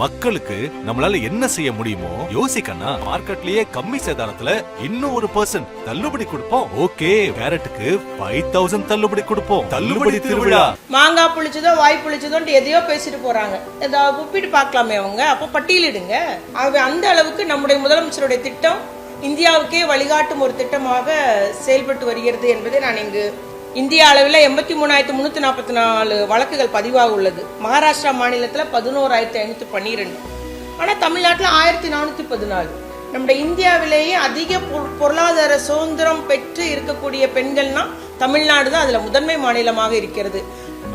மக்களுக்கு நம்மளால என்ன செய்ய முடியுமோ யோசிக்கனா மார்க்கெட்லயே கம்மி சேதாரத்துல இன்னும் ஒரு பர்சன்ட் தள்ளுபடி கொடுப்போம். ஓகே கேரட்டுக்கு ஃபைவ் தௌசண்ட் தள்ளுபடி கொடுப்போம். தள்ளுபடி திருவிழா. மாங்காய் புளிச்சதோ வாய் புளிச்சதோ எதையோ பேசிட்டு போறாங்க. ஏதாவது ஒப்பிட்டு பார்க்கலாமே அவங்க. அப்போ பட்டியலிடுங்க. ஆகவே அந்த அளவுக்கு நம்முடைய முதலமைச்சருடைய திட்டம் இந்தியாவுக்கே வழிகாட்டும் ஒரு திட்டமாக செயல்பட்டு வருகிறது என்பதை நான் இங்கு இந்திய அளவில் எண்பத்தி மூணாயிரத்தி முந்நூற்றி நாற்பத்தி நாலு வழக்குகள் பதிவாக உள்ளது. மகாராஷ்டிரா மாநிலத்தில் பதினோராயிரத்தி ஐநூற்றி பன்னிரெண்டு. ஆனால் தமிழ்நாட்டில் ஆயிரத்தி நானூற்றி பதினாலு. நம்முடைய இந்தியாவிலேயே அதிக பொருளாதார சுதந்திரம் பெற்று இருக்கக்கூடிய பெண்கள்னா தமிழ்நாடு தான் அதில் முதன்மை மாநிலமாக இருக்கிறது.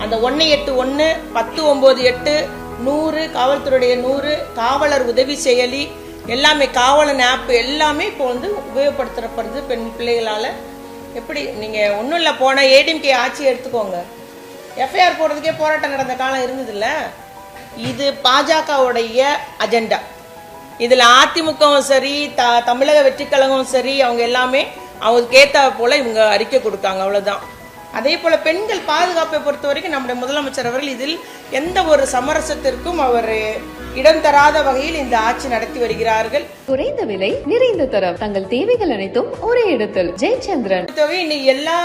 அந்த ஒன்று எட்டு ஒன்று பத்து ஒம்பது எட்டு நூறு காவல்துறையுடைய நூறு காவலர் உதவி செயலி எல்லாமே காவலன் ஆப் எல்லாமே இப்போ வந்து உபயோகப்படுத்தப்படுது பெண் பிள்ளைகளால். எப்படி நீங்கள் ஒன்றும் இல்லை போனால் ஏடிஎம்கே ஆட்சி எடுத்துக்கோங்க. எஃப்ஐஆர் போடுறதுக்கே போராட்டம் நடந்த காலம் இருந்ததுல்ல. இது பாஜகவுடைய அஜெண்டா இதில் அதிமுகவும் சரி த தமிழக வெற்றிக்கழகமும் சரி அவங்க எல்லாமே அவங்களுக்கு ஏற்ற போல் இவங்க அறிக்கை கொடுத்தாங்க அவ்வளோதான் அதே போல பெண்கள் பாதுகாப்பை பொறுத்த வரைக்கும் நம்முடைய முதலமைச்சர் அவர்கள் இதில் எந்த ஒரு சமரசத்திற்கும் அவர் இடம் தராத வகையில் இந்த ஆட்சி நடத்தி வருகிறார்கள். குறைந்த விலை நிறைந்த தரம். தங்கள் தேவைகள் அனைத்தும் ஒரே இடத்தில். ஜெயச்சந்திரன். தொகை இன்னைக்கு எல்லா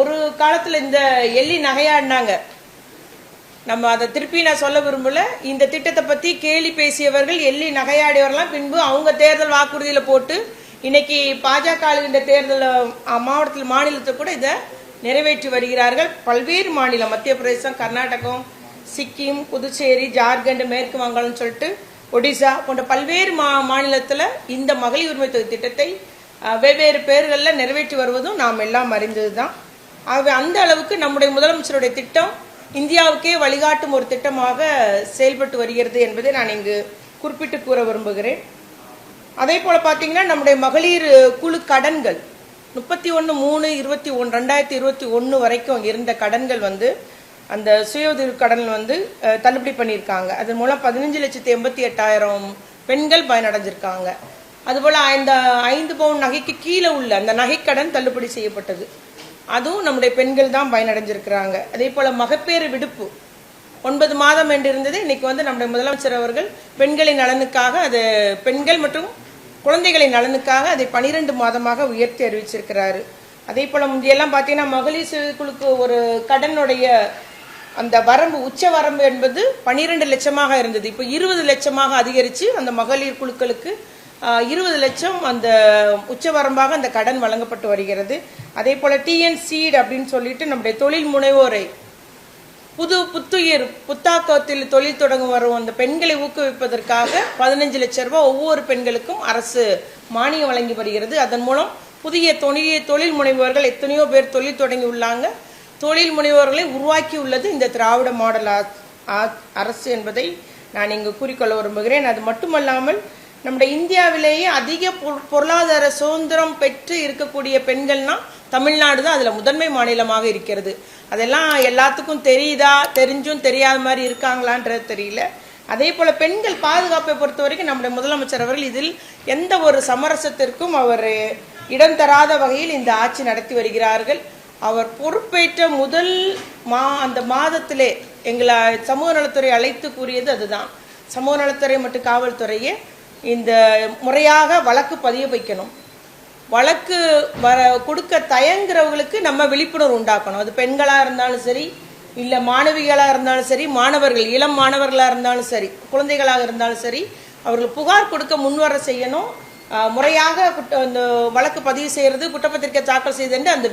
ஒரு காலத்துல இந்த எள்ளி நகையாடினாங்க. நம்ம அதை திருப்பி நான் சொல்ல விரும்பல. இந்த திட்டத்தை பத்தி கேலி பேசியவர்கள் எள்ளி நகையாடியவர்கள்லாம் பின்பு அவங்க தேர்தல் வாக்குறுதியில போட்டு இன்னைக்கு பாஜக ஆளுகின்ற தேர்தல் மாவட்டத்தில் மாநிலத்தில் கூட இதை நிறைவேற்றி வருகிறார்கள். பல்வேறு மாநிலம் மத்திய பிரதேசம் கர்நாடகம் சிக்கிம் புதுச்சேரி ஜார்க்கண்ட் மேற்கு வங்காளம் சொல்லிட்டு ஒடிசா போன்ற பல்வேறு மா மாநிலத்தில் இந்த மகளிர் உரிமை தொகை திட்டத்தை வெவ்வேறு பேர்களில் நிறைவேற்றி வருவதும் நாம் எல்லாம் அறிந்தது தான் ஆகவே அந்த அளவுக்கு நம்முடைய முதலமைச்சருடைய திட்டம் இந்தியாவுக்கே வழிகாட்டும் ஒரு திட்டமாக செயல்பட்டு வருகிறது என்பதை நான் இங்கு குறிப்பிட்டு கூற விரும்புகிறேன். அதே போல் பார்த்தீங்கன்னா நம்முடைய மகளிர் குழு கடன்கள் முப்பத்தி ஒன்று மூணு இருபத்தி ஒன்று ரெண்டாயிரத்தி இருபத்தி ஒன்று வரைக்கும் இருந்த கடன்கள் வந்து அந்த சுய உதவி கடன் வந்து தள்ளுபடி பண்ணியிருக்காங்க. அதன் மூலம் பதினஞ்சு லட்சத்தி எண்பத்தி எட்டாயிரம் பெண்கள் பயனடைஞ்சிருக்காங்க. அதுபோல் இந்த ஐந்து பவுன் நகைக்கு கீழே உள்ள அந்த நகைக்கடன் தள்ளுபடி செய்யப்பட்டது. அதுவும் நம்முடைய பெண்கள் தான் பயனடைஞ்சிருக்கிறாங்க. அதே போல் மகப்பேறு விடுப்பு. ஒன்பது மாதம் என்று இருந்தது. இன்னைக்கு வந்து நம்முடைய முதலமைச்சர் அவர்கள் பெண்களின் நலனுக்காக அது பெண்கள் மற்றும் குழந்தைகளின் நலனுக்காக அதை பனிரெண்டு மாதமாக உயர்த்தி அறிவிச்சிருக்கிறாரு. அதே போல் முந்தையெல்லாம் பார்த்தீங்கன்னா மகளிர் சிறுக்குழுக்கு குழுக்கு ஒரு கடனுடைய அந்த வரம்பு உச்ச வரம்பு என்பது பனிரெண்டு லட்சமாக இருந்தது. இப்போ இருபது லட்சமாக அதிகரித்து அந்த மகளிர் குழுக்களுக்கு இருபது லட்சம் அந்த உச்ச வரம்பாக அந்த கடன் வழங்கப்பட்டு வருகிறது. அதே போல் டிஎன்சீட் அப்படின்னு சொல்லிட்டு நம்முடைய தொழில் முனைவோரை புது புத்துயிர் புத்தாக்கத்தில் தொழில் தொடங்க வரும் அந்த பெண்களை ஊக்குவிப்பதற்காக பதினஞ்சு லட்சம் ரூபாய் ஒவ்வொரு பெண்களுக்கும் அரசு மானியம் வழங்கி வருகிறது. அதன் மூலம் புதிய தொழில் தொழில் முனைவோர்கள் எத்தனையோ பேர் தொழில் தொடங்கி உள்ளாங்க. தொழில் முனைவோர்களை உருவாக்கி உள்ளது இந்த திராவிட மாடல் ஆ- அரசு என்பதை நான் இங்கு கூறிக்கொள்ள விரும்புகிறேன். அது மட்டுமல்லாமல் நம்முடைய இந்தியாவிலேயே அதிக பொருளாதார சுதந்திரம் பெற்று இருக்கக்கூடிய பெண்கள்னா தமிழ்நாடு தான் அதில் முதன்மை மாநிலமாக இருக்கிறது. அதெல்லாம் எல்லாத்துக்கும் தெரியுதா? தெரிஞ்சும் தெரியாத மாதிரி இருக்காங்களான்றது தெரியல. அதே போல் பெண்கள் பாதுகாப்பை பொறுத்த வரைக்கும் நம்முடைய முதலமைச்சர் அவர்கள் இதில் எந்த ஒரு சமரசத்திற்கும் அவர் இடம் தராத வகையில் இந்த ஆட்சி நடத்தி வருகிறார்கள். அவர் பொறுப்பேற்ற முதல் மா அந்த மாதத்திலே எங்களை சமூக நலத்துறை அழைத்து கூறியது அதுதான். சமூக நலத்துறை மற்றும் காவல்துறையே இந்த முறையாக வழக்கு பதிய வைக்கணும். வழக்கு வர கொடுக்க தயங்குறவங்களுக்கு நம்ம விழிப்புணர்வு உண்டாக்கணும். அது பெண்களாக இருந்தாலும் சரி இல்லை மாணவிகளாக இருந்தாலும் சரி மாணவர்கள் இளம் மாணவர்களாக இருந்தாலும் சரி குழந்தைகளாக இருந்தாலும் சரி அவர்கள் புகார் கொடுக்க முன்வர செய்யணும். முறையாக குற்ற அந்த வழக்கு பதிவு செய்கிறது குற்றப்பத்திரிக்கை தாக்கல் செய்து அந்த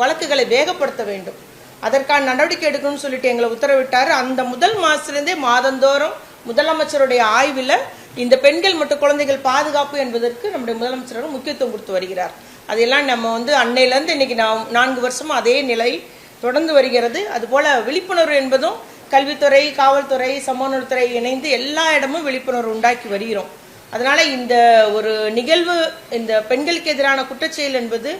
வழக்குகளை வேகப்படுத்த வேண்டும். அதற்கான நடவடிக்கை எடுக்கணும்னு சொல்லிட்டு எங்களை உத்தரவிட்டார். அந்த முதல் மாதத்துலேருந்தே மாதந்தோறும் முதலமைச்சருடைய ஆய்வில் இந்த பெண்கள் மற்றும் குழந்தைகள் பாதுகாப்பு என்பதற்கு நம்முடைய முதலமைச்சர் முக்கியத்துவம் கொடுத்து வருகிறார். அதையெல்லாம் நம்ம வந்து அன்னையிலேருந்து இன்னைக்கு நாம் நான்கு வருஷமும் அதே நிலை தொடர்ந்து வருகிறது. அதுபோல விழிப்புணர்வு என்பதும் கல்வித்துறை காவல்துறை சமூகநலத்துறை இணைந்து எல்லா இடமும் விழிப்புணர்வு உண்டாக்கி வருகிறோம். அதனால இந்த ஒரு நிகழ்வு இந்த பெண்களுக்கு எதிரான குற்றச்செயல் என்பது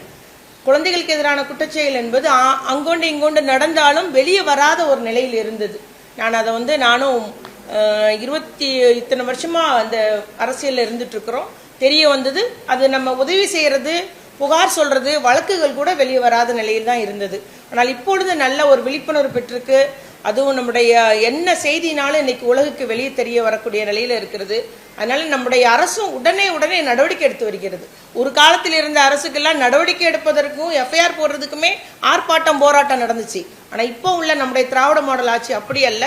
குழந்தைகளுக்கு எதிரான குற்றச்செயல் என்பது ஆ- அங்கொண்டு இங்கொண்டு நடந்தாலும் வெளியே வராத ஒரு நிலையில் இருந்தது. நான் அதை வந்து நானும் இருபத்தி இத்தனை வருஷமாக அந்த அரசியலில் இருந்துட்டு இருக்கிறோம் தெரிய வந்தது அது நம்ம உதவி செய்கிறது புகார் சொல்கிறது வழக்குகள் கூட வெளியே வராத நிலையில் தான் இருந்தது. ஆனால் இப்பொழுது நல்ல ஒரு விழிப்புணர்வு பெற்றிருக்கு. அதுவும் நம்முடைய என்ன செய்தினாலும் இன்னைக்கு உலகுக்கு வெளியே தெரிய வரக்கூடிய நிலையில் இருக்கிறது. அதனால நம்முடைய அரசும் உடனே உடனே நடவடிக்கை எடுத்து வருகிறது. ஒரு காலத்தில் இருந்த அரசுக்கெல்லாம் நடவடிக்கை எடுப்பதற்கும் எஃப்ஐஆர் போடுறதுக்குமே ஆர்ப்பாட்டம் போராட்டம் நடந்துச்சு. ஆனால் இப்போ உள்ள நம்முடைய திராவிட மாடல் ஆட்சி அப்படி அல்ல.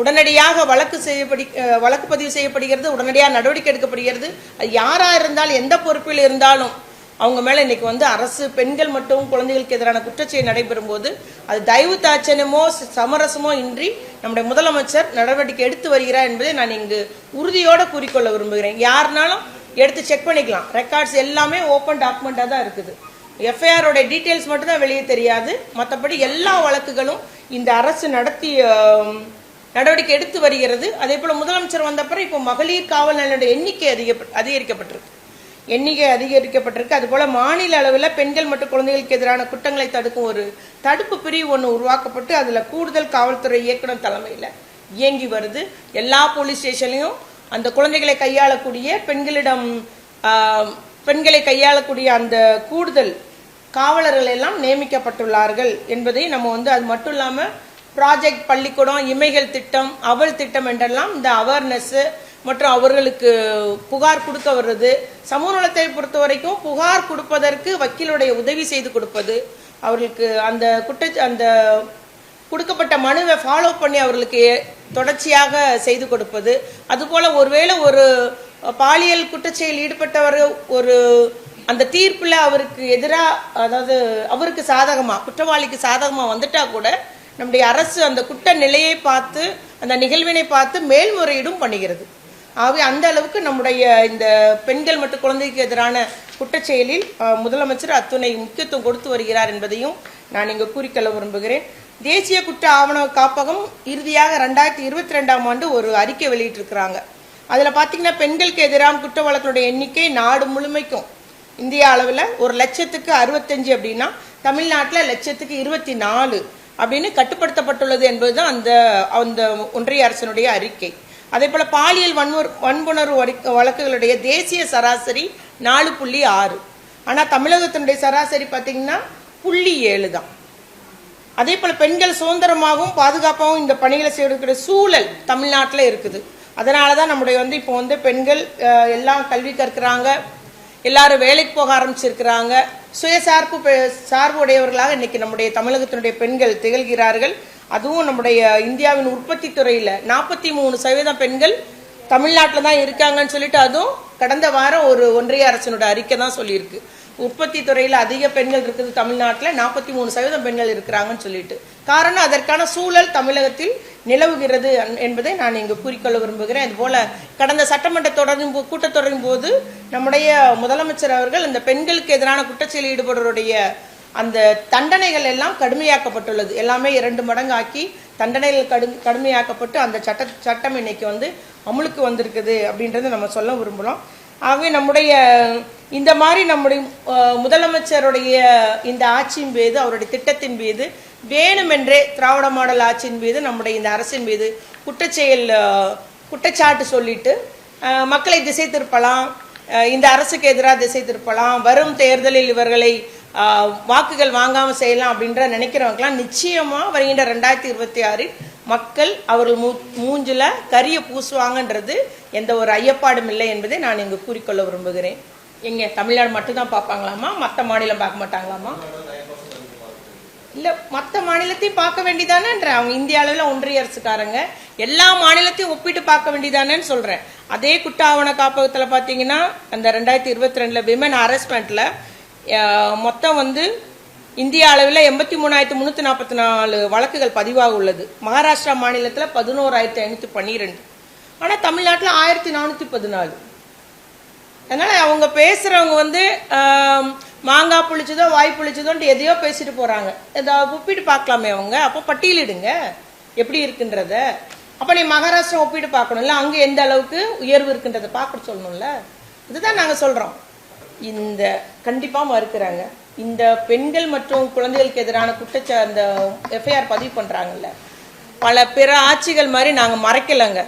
உடனடியாக வழக்கு செய்யப்படி வழக்கு பதிவு செய்யப்படுகிறது உடனடியாக நடவடிக்கை எடுக்கப்படுகிறது. அது யாராக இருந்தாலும் எந்த பொறுப்பில் இருந்தாலும் அவங்க மேலே இன்றைக்கி வந்து அரசு பெண்கள் மற்றும் குழந்தைகளுக்கு எதிரான குற்றச்செயல் நடைபெறும் போது அது தயவு தாட்சணமோ சமரசமோ இன்றி நம்முடைய முதலமைச்சர் நடவடிக்கை எடுத்து வருகிறார் என்பதை நான் இங்கு உறுதியோடு கூறிக்கொள்ள விரும்புகிறேன். யாருனாலும் எடுத்து செக் பண்ணிக்கலாம். ரெக்கார்ட்ஸ் எல்லாமே ஓப்பன் டாக்குமெண்ட்டாக தான் இருக்குது. எஃப்ஐஆரோட டீட்டெயில்ஸ் மட்டும் தான் வெளியே தெரியாது. மற்றபடி எல்லா வழக்குகளும் இந்த அரசு நடத்திய நடவடிக்கை எடுத்து வருகிறது. அதே போல் முதலமைச்சர் வந்தப்பறம் இப்போ மகளிர் காவல் நிலையோட எண்ணிக்கை அதிக அதிகரிக்கப்பட்டிருக்கு. எண்ணிக்கை அதிகரிக்கப்பட்டிருக்கு. அதுபோல் மாநில அளவில் பெண்கள் மற்றும் குழந்தைகளுக்கு எதிரான குற்றங்களை தடுக்கும் ஒரு தடுப்பு பிரிவு ஒன்று உருவாக்கப்பட்டு அதில் கூடுதல் காவல்துறை இயக்குனர் தலைமையில் இயங்கி வருது. எல்லா போலீஸ் ஸ்டேஷன்லையும் அந்த குழந்தைகளை கையாளக்கூடிய பெண்களிடம் ஆஹ், பெண்களை கையாளக்கூடிய அந்த கூடுதல் காவலர்கள் எல்லாம் நியமிக்கப்பட்டுள்ளார்கள் என்பதை நம்ம வந்து அது மட்டும் இல்லாமல் ப்ராஜெக்ட் பள்ளிக்கூடம் இமைகள் திட்டம் அவள் திட்டம் என்றெல்லாம் இந்த அவேர்னஸ்ஸு மற்றும் அவர்களுக்கு புகார் கொடுக்க வர்றது. சமூக நலத்தை பொறுத்த வரைக்கும் புகார் கொடுப்பதற்கு வக்கீலுடைய உதவி செய்து கொடுப்பது. அவர்களுக்கு அந்த குற்ற அந்த கொடுக்கப்பட்ட மனுவை ஃபாலோ பண்ணி அவர்களுக்கு தொடர்ச்சியாக செய்து கொடுப்பது. அதுபோல் ஒருவேளை ஒரு பாலியல் குற்றச்செயல் ஈடுபட்டவர் ஒரு அந்த தீர்ப்பில் அவருக்கு எதிராக அதாவது அவருக்கு சாதகமாக குற்றவாளிக்கு சாதகமாக வந்துட்டா கூட நம்முடைய அரசு அந்த குற்ற நிலையை பார்த்து அந்த நிகழ்வினை பார்த்து மேல்முறையீடும் பண்ணுகிறது. ஆகவே அந்த அளவுக்கு நம்முடைய இந்த பெண்கள் மற்றும் குழந்தைக்கு எதிரான குற்றச்செயலில் முதலமைச்சர் அத்துணை முக்கியத்துவம் கொடுத்து வருகிறார் என்பதையும் நான் இங்கு கூறிக்கொள்ள விரும்புகிறேன். தேசிய குற்ற ஆவண காப்பகம் இறுதியாக ரெண்டாயிரத்தி இருபத்தி ரெண்டாம் ஆண்டு ஒரு அறிக்கை வெளியிட்டிருக்கிறாங்க. அதில் பார்த்தீங்கன்னா பெண்களுக்கு எதிரான குற்ற வழக்கினுடைய எண்ணிக்கை நாடு முழுமைக்கும் இந்திய அளவில் ஒரு லட்சத்துக்கு அறுபத்தஞ்சு அப்படின்னா தமிழ்நாட்டில் லட்சத்துக்கு இருபத்தி நாலு. அப்படின்னு கட்டுப்படுத்தப்பட்டுள்ளது என்பதுதான் அந்த அந்த ஒன்றிய அரசினுடைய அறிக்கை. அதே போல பாலியல் வன்முறை வன்புணர்வு வழக்குகளுடைய தேசிய சராசரி நாலு புள்ளி ஆறு. ஆனால் தமிழகத்தினுடைய சராசரி பார்த்தீங்கன்னா புள்ளி ஏழு தான். அதே போல பெண்கள் சுதந்திரமாகவும் பாதுகாப்பாகவும் இந்த பணிகளை செய்யக்கூடிய சூழல் தமிழ்நாட்டில் இருக்குது. அதனால தான் நம்முடைய வந்து இப்போ வந்து பெண்கள் எல்லாம் கல்வி கற்கிறாங்க. எல்லாரும் வேலைக்கு போக ஆரம்பிச்சிருக்கிறாங்க. சுயசார்பு பெ- சார்பு உடையவர்களாக இன்னைக்கு நம்முடைய தமிழகத்தினுடைய பெண்கள் திகழ்கிறார்கள். அதுவும் நம்முடைய இந்தியாவின் உற்பத்தி துறையில். நாற்பத்தி மூணு சதவீதம் பெண்கள் தமிழ்நாட்டில் தான் இருக்காங்கன்னு சொல்லிட்டு அதுவும் கடந்த வாரம் ஒரு ஒன்றிய அரசனோட அறிக்கை தான் சொல்லியிருக்கு. உற்பத்தி துறையில் அதிக பெண்கள் இருக்குது தமிழ்நாட்டில். நாற்பத்தி மூணு சதவீதம் பெண்கள் இருக்கிறாங்கன்னு சொல்லிட்டு. காரணம் அதற்கான சூழல் தமிழகத்தில் நிலவுகிறது என்பதை நான் இங்கு கூறிக்கொள்ள விரும்புகிறேன். இதுபோல கடந்த சட்டமன்ற தொடரும் போ- கூட்டத்தொடரின் போது நம்முடைய முதலமைச்சர் அவர்கள் இந்த பெண்களுக்கு எதிரான குற்றச்செயலில் ஈடுபடுவருடைய அந்த தண்டனைகள் எல்லாம் கடுமையாக்கப்பட்டுள்ளது. எல்லாமே இரண்டு மடங்கு ஆக்கி தண்டனைகள் கடு கடுமையாக்கப்பட்டு அந்த சட்ட சட்டம் இன்னைக்கு வந்து அமுலுக்கு வந்திருக்குது அப்படின்றத நம்ம சொல்ல விரும்புகிறோம் ஆகவே நம்முடைய இந்த மாதிரி நம்முடைய முதலமைச்சருடைய இந்த ஆட்சியின் மீது அவருடைய திட்டத்தின் மீது வேணுமென்றே திராவிட மாடல் ஆட்சியின் மீது நம்முடைய இந்த அரசின் மீது குற்றச்செயல் குற்றச்சாட்டு சொல்லிட்டு மக்களை திசை திருப்பலாம் இந்த அரசுக்கு எதிராக திசை திருப்பலாம் வரும் தேர்தலில் இவர்களை வாக்குகள் வாங்காமல் செய்யலாம் அப்படின்ற நினைக்கிறவங்கலாம் நிச்சயமாக வருகின்ற ரெண்டாயிரத்தி இருபத்தி ஆறில் மக்கள் அவர்கள் மூ மூஞ்சில கரிய பூசுவாங்கன்றது எந்த ஒரு ஐயப்பாடும் இல்லை என்பதை நான் இங்கு கூறிக்கொள்ள விரும்புகிறேன். எங்கே தமிழ்நாடு மட்டும்தான் பார்ப்பாங்களாமா? மற்ற மாநிலம் பார்க்க மாட்டாங்களாமா? இல்லை மற்ற மாநிலத்தையும் பார்க்க வேண்டிதானன்ற அவங்க இந்திய அளவில் ஒன்றிய அரசுக்காரங்க. எல்லா மாநிலத்தையும் ஒப்பிட்டு பார்க்க வேண்டியதானேன்னு சொல்கிறேன் அதே குட்டாவண காப்பகத்தில் பார்த்தீங்கன்னா அந்த ரெண்டாயிரத்தி இருபத்தி ரெண்டில் விமன் ஹராஸ்மெண்ட்ல மொத்தம் வந்து இந்திய அளவில் எண்பத்தி மூணாயிரத்தி முந்நூற்றி நாற்பத்தி நாலு வழக்குகள் பதிவாக உள்ளது. மகாராஷ்டிரா மாநிலத்தில் பதினோராயிரத்தி ஐநூற்றி பன்னிரெண்டு. ஆனால் தமிழ்நாட்டில் ஆயிரத்தி நானூற்றி பதினாலு. அதனால் அவங்க பேசுகிறவங்க வந்து மாங்காய் புளிச்சதோ வாய் புளிச்சதோன்ட்டு எதையோ பேசிட்டு போறாங்க. ஏதாவது ஒப்பிட்டு பார்க்கலாமே அவங்க. அப்போ பட்டியலிடுங்க. எப்படி இருக்குன்றத. அப்போ நீ மகாராஷ்டிரம் ஒப்பிட்டு பார்க்கணும்ல அங்கே எந்த அளவுக்கு உயர்வு இருக்குன்றதை பார்க்க சொல்லணும்ல? இதுதான் நாங்கள் சொல்கிறோம் இந்த கண்டிப்பாக மறுக்கிறாங்க. இந்த பெண்கள் மற்றும் குழந்தைகளுக்கு எதிரான குற்றச்ச அந்த எஃப்ஐஆர் பதிவு பண்ணுறாங்கல்ல பல பிற ஆட்சிகள் மாதிரி நாங்கள் மறைக்கலைங்க.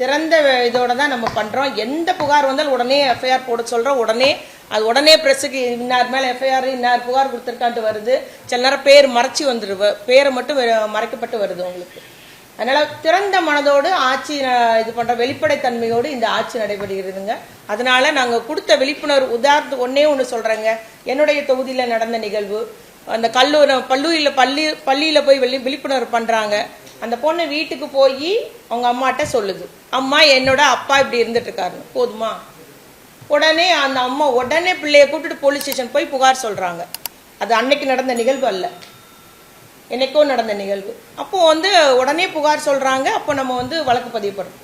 திறந்த இதோட தான் நம்ம பண்ணுறோம் எந்த புகார் வந்தாலும் உடனே எஃப்ஐஆர் போட சொல்கிறோம் உடனே அது உடனே ப்ரெஸ்ஸுக்கு இன்னார் மேலே எஃப்ஐஆர் இன்னார் புகார் கொடுத்துருக்கான்ட்டு வருது. சில நேரம் பேர் மறைச்சி வந்துடுவ பேரை மட்டும் மறைக்கப்பட்டு வருது உங்களுக்கு. அதனால திறந்த மனதோடு ஆட்சி இது பண்ணுற வெளிப்படைத்தன்மையோடு இந்த ஆட்சி நடைபெறுகிறதுங்க. அதனால நாங்கள் கொடுத்த விழிப்புணர்வு உதாரணத்துக்கு ஒன்னே ஒன்று சொல்றேங்க. என்னுடைய தொகுதியில் நடந்த நிகழ்வு அந்த கல்லூரி பல்லூரியில் பள்ளி பள்ளியில் போய் வெளி விழிப்புணர்வு பண்ணுறாங்க அந்த பொண்ணு வீட்டுக்கு போய் அவங்க அம்மாட்ட சொல்லுது. அம்மா என்னோட அப்பா இப்படி இருந்துட்டு இருக்காருன்னு. போதுமா? உடனே அந்த அம்மா உடனே பிள்ளையை கூப்பிட்டு போலீஸ் ஸ்டேஷன் போய் புகார் சொல்கிறாங்க அது அன்னைக்கு நடந்த நிகழ்வு அல்ல. என்னைக்கோ நடந்த நிகழ்வு. அப்போது வந்து உடனே புகார் சொல்கிறாங்க அப்போ நம்ம வந்து வழக்கு பதிவுப்படுறோம்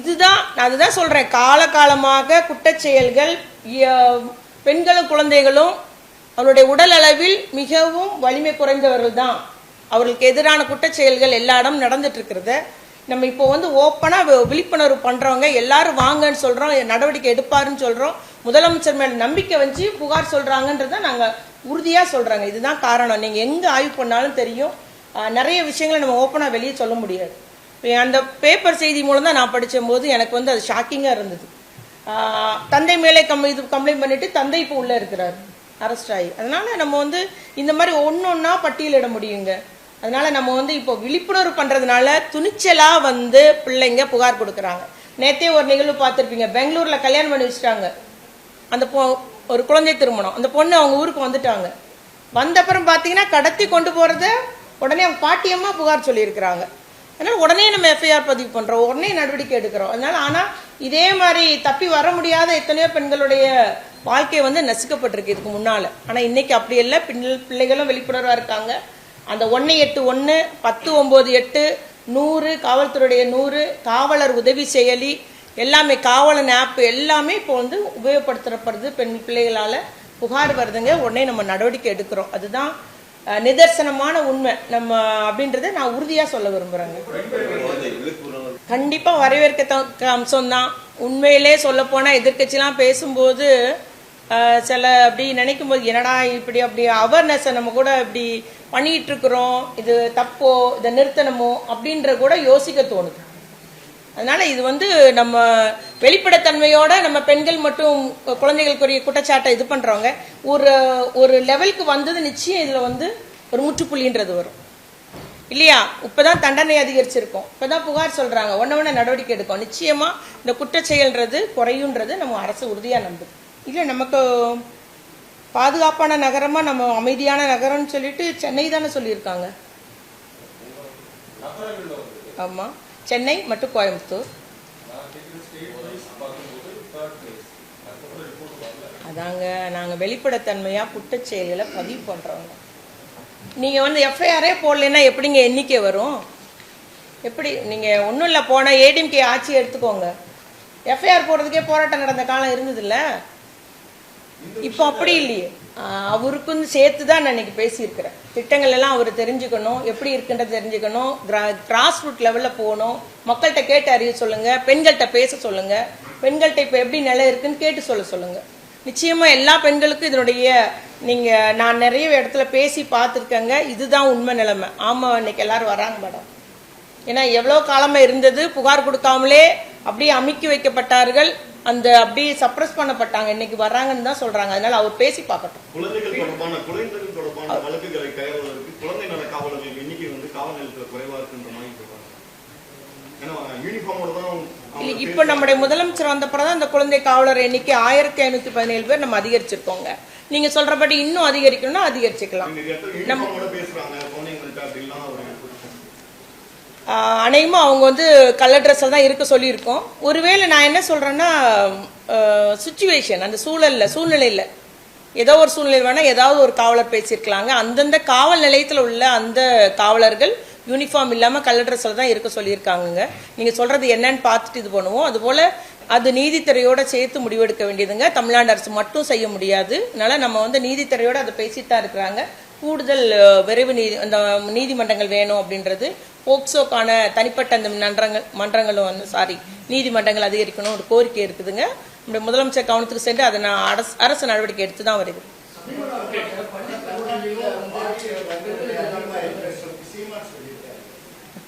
இதுதான் நான் அதுதான் சொல்கிறேன் காலகாலமாக குற்றச்செயல்கள் பெண்களும் குழந்தைகளும் அவருடைய உடல் அளவில் மிகவும் வலிமை குறைந்தவர்கள் தான். அவர்களுக்கு எதிரான குற்றச்செயல்கள் எல்லா இடம் நடந்துட்டு இருக்கிறத. நம்ம இப்போ வந்து ஓப்பனாக விழிப்புணர்வு பண்ணுறவங்க எல்லாரும் வாங்கன்னு சொல்கிறோம் நடவடிக்கை எடுப்பாருன்னு சொல்கிறோம் முதலமைச்சர் மேலே நம்பிக்கை வச்சு புகார் சொல்கிறாங்கன்றத நாங்கள் உறுதியாக சொல்கிறாங்க இதுதான் காரணம். நீங்கள் எங்கே ஆய்வு பண்ணாலும் தெரியும். நிறைய விஷயங்களை நம்ம ஓப்பனாக வெளியே சொல்ல முடியாது. அந்த பேப்பர் செய்தி மூலம் தான் நான் படித்த போது எனக்கு வந்து அது ஷாக்கிங்காக இருந்தது. தந்தை மேலே கம் இது கம்ப்ளைண்ட் பண்ணிட்டு தந்தை இப்போ உள்ளே இருக்கிறார். அரெஸ்ட் ஆகி. அதனால நம்ம வந்து இந்த மாதிரி ஒன்று ஒன்றா பட்டியலிட முடியுங்க. அதனால நம்ம வந்து இப்போ விழிப்புணர்வு பண்றதுனால துணிச்சலா வந்து பிள்ளைங்க புகார் கொடுக்குறாங்க. நேத்தே ஒரு நிகழ்வு பார்த்துருப்பீங்க. பெங்களூர்ல கல்யாணம் பண்ணி வச்சுட்டாங்க. அந்த பொ ஒரு குழந்தை திருமணம். அந்த பொண்ணு அவங்க ஊருக்கு வந்துட்டாங்க. வந்தப்புறம் பார்த்தீங்கன்னா கடத்தி கொண்டு போகிறத உடனே அவங்க பாட்டியம்மா புகார் சொல்லியிருக்கிறாங்க. அதனால உடனே நம்ம எஃப்ஐஆர் பதிவு பண்ணுறோம் உடனே நடவடிக்கை எடுக்கிறோம். அதனால ஆனால் இதே மாதிரி தப்பி வர முடியாத எத்தனையோ பெண்களுடைய வாழ்க்கை வந்து நசுக்கப்பட்டிருக்கு இதுக்கு முன்னால். ஆனால் இன்னைக்கு அப்படி இல்லை. பிள்ளைகளும் விழிப்புணர்வாக இருக்காங்க. அந்த ஒன்று எட்டு ஒன்று பத்து ஒம்பது எட்டு நூறு காவல்துறையுடைய நூறு காவலர் உதவி செயலி எல்லாமே காவலன் ஆப் எல்லாமே இப்போ வந்து உபயோகப்படுத்தப்படுது பெண் பிள்ளைகளால. புகார் வருதுங்க உடனே நம்ம நடவடிக்கை எடுக்கிறோம். அதுதான் நிதர்சனமான உண்மை. நம்ம அப்படின்றத நான் உறுதியா சொல்ல விரும்புறேங்க. கண்டிப்பா வரவேற்கத்தக்க அம்சம்தான். உண்மையிலே சொல்ல போனா எதிர்கட்சிலாம் பேசும்போது சில அப்படி நினைக்கும் போது என்னடா இப்படி அப்படி அவேர்னஸ் நம்ம கூட இப்படி பண்ணிட்டு இருக்கிறோம் இது தப்போ இதை நிறுத்தணுமோ அப்படின்ற கூட யோசிக்க தோணுது. அதனால இது வந்து நம்ம வெளிப்படைத்தன்மையோட நம்ம பெண்கள் மட்டும் குழந்தைகளுக்குரிய குற்றச்சாட்டை இது பண்றவங்க ஒரு ஒரு லெவலுக்கு வந்தது நிச்சயம் இதுல வந்து ஒரு முற்றுப்புள்ளின்றது வரும். இல்லையா? இப்பதான் தண்டனை அதிகரிச்சிருக்கோம். இப்பதான் புகார் சொல்றாங்க. ஒன்ன நடவடிக்கை எடுக்கும் நிச்சயமா இந்த குற்றச் செயல்ன்றது குறையுன்றது நம்ம அரசு உறுதியா நம்புது. இல்லை நமக்கு பாதுகாப்பான நகரமா நம்ம அமைதியான நகரம்னு சொல்லிட்டு சென்னை தானே சொல்லியிருக்காங்க. ஆமா. சென்னை மற்றும் கோயம்புத்தூர். அதாங்க நாங்கள் வெளிப்படைத்தன்மையாக குற்றச் செயல்களை பதிவு பண்ணுறவங்க நீங்கள் வந்து எஃப்ஐஆரே போடலைன்னா எப்படிங்க எண்ணிக்கை வரும்? எப்படி? நீங்கள் ஒன்றும் இல்லை போனால் ஏடிஎம்கே ஆட்சி எடுத்துக்கோங்க. எஃப்ஐஆர் போடுறதுக்கே போராட்டம் நடந்த காலம் இருந்ததுல்ல. இப்போ அப்படி இல்லையே. அவருக்கும் சேர்த்து தான் நான் இன்னைக்கு பேசியிருக்கிறேன். திட்டங்கள் எல்லாம் அவர் தெரிஞ்சுக்கணும். எப்படி இருக்குன்றது தெரிஞ்சுக்கணும். கிராஸ் ரூட் லெவலில் போகணும். மக்கள்கிட்ட கேட்டு அறிய சொல்லுங்க. பெண்கள்கிட்ட பேச சொல்லுங்க. பெண்கள்கிட்ட இப்போ எப்படி நிலை இருக்குன்னு கேட்டு சொல்ல சொல்லுங்க. நிச்சயமா எல்லா பெண்களுக்கும் இதனுடைய நீங்க நான் நிறைய இடத்துல பேசி பார்த்துருக்கேங்க. இதுதான் உண்மை நிலைமை. ஆமா இன்னைக்கு எல்லாரும் வராங்க மேடம். ஏன்னா எவ்வளோ காலமா இருந்தது புகார் கொடுக்காமலே அப்படியே அமுக்கி வைக்கப்பட்டார்கள் அந்த அப்படியே சப்ரஸ் பண்ணப்பட்டாங்க இன்னைக்கு வர்றாங்கன்னு தான் சொல்றாங்க. அதனால அவர் பேசி பார்க்கட்டும். குழந்தைகள் தொடர்பான குழந்தைகள் தொடர்பான வழக்குகளை கையாளுவதற்கு குழந்தை நல காவலர்கள் எண்ணிக்கை வந்து காவல் நிலையத்தில் குறைவா இருக்குன்ற மாதிரி இப்ப நம்முடைய முதலமைச்சர் வந்தப்பறம் தான் இந்த குழந்தை காவலர் எண்ணிக்கை ஆயிரத்தி ஐநூத்தி பதினேழு பேர் நம்ம அதிகரிச்சிருக்கோங்க. நீங்க சொல்றபடி இன்னும் அதிகரிக்கணும்னா அதிகரிச்சுக்கலாம். இந்த ஆஹ் அவங்க வந்து கலர் ட்ரெஸ்ஸில் தான் இருக்க சொல்லியிருக்கோம். ஒருவேளை நான் என்ன சொல்கிறேன்னா சுச்சுவேஷன் அந்த சூழலில் சூழ்நிலையில். ஏதோ ஒரு சூழ்நிலை வேணால் ஏதாவது ஒரு காவலர் பேசியிருக்கலாங்க. அந்தந்த காவல் நிலையத்தில் உள்ள அந்த காவலர்கள் யூனிஃபார்ம் இல்லாமல் கலர் ட்ரெஸ்ஸில் தான் இருக்க சொல்லியிருக்காங்க நீங்கள் சொல்கிறது என்னன்னு பார்த்துட்டு இது பண்ணுவோம். அதுபோல் அது நீதித்துறையோட சேர்த்து முடிவெடுக்க வேண்டியதுங்க. தமிழ்நாடு அரசு மட்டும் செய்ய முடியாது. அதனால் நம்ம வந்து நீதித்துறையோடு அதை பேசிட்டு தான் இருக்கிறாங்க. கூடுதல் விரைவு நீதி அந்த நீதிமன்றங்கள் வேணும் அப்படின்றது போக்சோக்கான தனிப்பட்ட அந்த மன்றங்கள் மன்றங்களும் வந்து சாரி நீதிமன்றங்கள் அதிகரிக்கணும் ஒரு கோரிக்கை இருக்குதுங்க. நம்முடைய முதலமைச்சர் கவனத்துக்கு சென்று அதை நான் அரசு அரசு நடவடிக்கை எடுத்து தான் வருது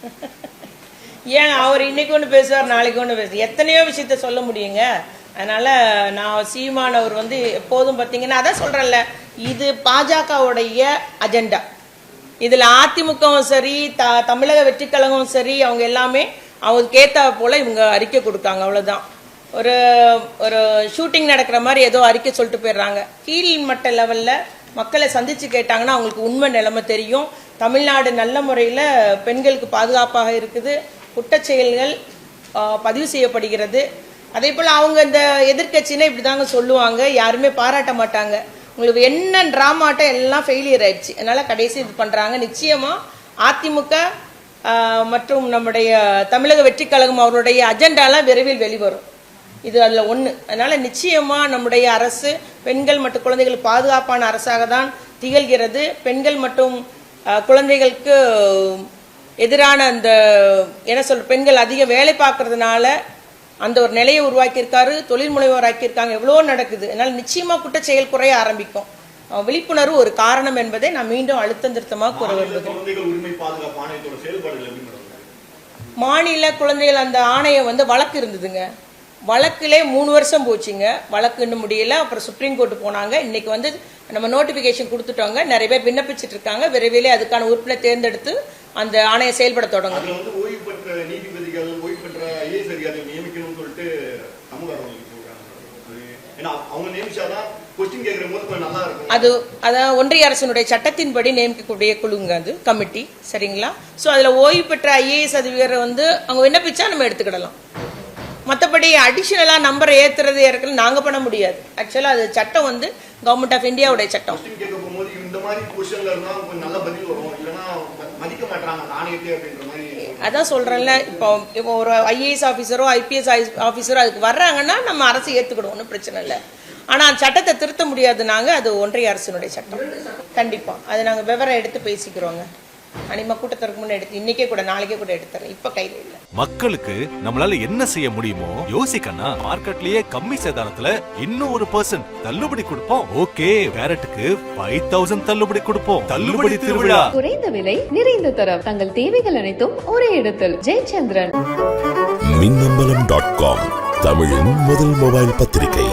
ஏன் அவர் இன்னைக்கு ஒன்று பேசுவார் நாளைக்கு ஒன்று பேசு எத்தனையோ விஷயத்த சொல்ல முடியுங்க. அதனால நான் சீமான் அவர் வந்து எப்போதும் பார்த்தீங்கன்னா அதான் சொல்றேன்ல இது பாஜகவுடைய அஜெண்டா. இதில் அதிமுகவும் சரி த தமிழக வெற்றி கழகமும் சரி அவங்க எல்லாமே அவங்களுக்கு ஏத்தா போல் இவங்க அறிக்கை கொடுக்காங்க அவ்வளோதான் ஒரு ஒரு ஷூட்டிங் நடக்கிற மாதிரி ஏதோ அறிக்கை சொல்லிட்டு போயிடுறாங்க. கீழ் மட்ட லெவலில் மக்களை சந்தித்து கேட்டாங்கன்னா அவங்களுக்கு உண்மை நிலைமை தெரியும். தமிழ்நாடு நல்ல முறையில் பெண்களுக்கு பாதுகாப்பாக இருக்குது. குற்றச் செயல்கள் பதிவு செய்யப்படுகிறது. அதே போல் அவங்க இந்த எதிர்கட்சினா இப்படி தாங்க சொல்லுவாங்க. யாருமே பாராட்ட மாட்டாங்க. உங்களுக்கு என்ன ட்ராமாட்டம் எல்லாம் ஃபெயிலியர் ஆயிடுச்சு. அதனால கடைசி இது பண்ணுறாங்க நிச்சயமாக அதிமுக மற்றும் நம்முடைய தமிழக வெற்றி கழகம் அவருடைய அஜெண்டாலாம் விரைவில் வெளிவரும். இது அதில் ஒன்று அதனால் நிச்சயமாக நம்முடைய அரசு பெண்கள் மற்றும் குழந்தைகள் பாதுகாப்பான அரசாக தான் திகழ்கிறது. பெண்கள் மற்றும் குழந்தைகளுக்கு எதிரான அந்த என்ன சொல்ற பெண்கள் அதிக வேலை பார்க்கறதுனால அந்த ஒரு நிலையை உருவாக்கியிருக்காரு தொழில் முனைவோர் ஆக்கியிருக்காங்க. எவ்வளோ நடக்குது. அதனால நிச்சயமாக குற்றச்செயல் குறைய ஆரம்பிக்கும். விழிப்புணர்வு ஒரு காரணம் என்பதை நான் மீண்டும் அழுத்தம் திருத்தமாக கூற விரும்புகிறேன். மேடம்? மாநில குழந்தைகள் அந்த ஆணையம் வந்து வழக்கு இருந்ததுங்க. வழக்கிலே மூணு வருஷம் போச்சுங்க. வழக்கு இன்னும் முடியல. அப்புறம் சுப்ரீம் கோர்ட்டு போனாங்க. இன்னைக்கு வந்து நம்ம நோட்டிபிகேஷன் கொடுத்துட்டோங்க. நிறைய பேர் விண்ணப்பிச்சிட்டு இருக்காங்க விரைவிலே அதுக்கான உறுப்பினர் தேர்ந்தெடுத்து அந்த ஆணையம் செயல்பட தொடங்கும் ஐஏஎஸ் அதிகாரிகள் நியமிக்கணும்னு சொல்லிட்டு ஆர்வலர்கள் சொல்றாங்க அது ஏன்னா அவங்க நியமிச்சாதான் அது அதான் ஒன்றிய அரசினுடைய சட்டத்தின்படி நியமிக்கக்கூடிய குழுங்க அது கமிட்டி. சரிங்களா? ஸோ அதில் ஓய்வு பெற்ற ஐஏஎஸ் அதிகாரி வந்து அவங்க விண்ணப்பிச்சா நம்ம எடுத்துக்கிடலாம். மற்றபடி அடிஷ்னலாக நம்பரை ஏற்றுறது இறக்கல நாங்கள் பண்ண முடியாது. ஆக்சுவலாக அது சட்டம் வந்து கவர்மெண்ட் ஆஃப் இந்தியாவுடைய சட்டம். இந்த மாதிரி கொஸ்டின்ல நல்ல பதில் வரும். இல்லைன்னா மதிக்க மாட்டாங்க அந்த ஆணையத்தை அப்படின்ற அதான் சொல்றேன்ல இப்போ இப்போ ஒரு ஐஏஎஸ் ஆஃபீஸரோ ஐபிஎஸ் ஆஃபீஸரோ அதுக்கு வர்றாங்கன்னா நம்ம அரசு ஏற்றுக்கிடும் ஒன்றும் பிரச்சனை இல்லை. ஆனால் சட்டத்தை திருத்த முடியாது நாங்கள் அது ஒன்றிய அரசினுடைய சட்டம். கண்டிப்பாக அதை நாங்கள் விவரம் எடுத்து பேசிக்கிறோங்க. அனிமா கூட்டத்திற்கு முன்னே எடுத்து இன்னைக்கே கூட நாளைக்கே கூட எடுத்துறேன். இப்போ கையில் இல்லை. மக்களுக்கு நம்மளால என்ன செய்ய முடியுமோ யோசிக்கண்ணா மார்க்கெட்லயே கம்மி சேதாரத்துல இன்னும் ஒரு பர்சன்ட் தள்ளுபடி கொடுப்போம். ஓகே கேரட்டுக்கு ஃபைவ் தௌசண்ட் தள்ளுபடி கொடுப்போம். தள்ளுபடி திருவிழா. குறைந்த விலை நிறைந்த தரம். தங்கள் தேவைகள் அனைத்தும் ஒரே இடத்தில். ஜெயச்சந்திரன். மின்னம்பலம் டாட் காம் தமிழின் முதல் மொபைல் பத்திரிகை.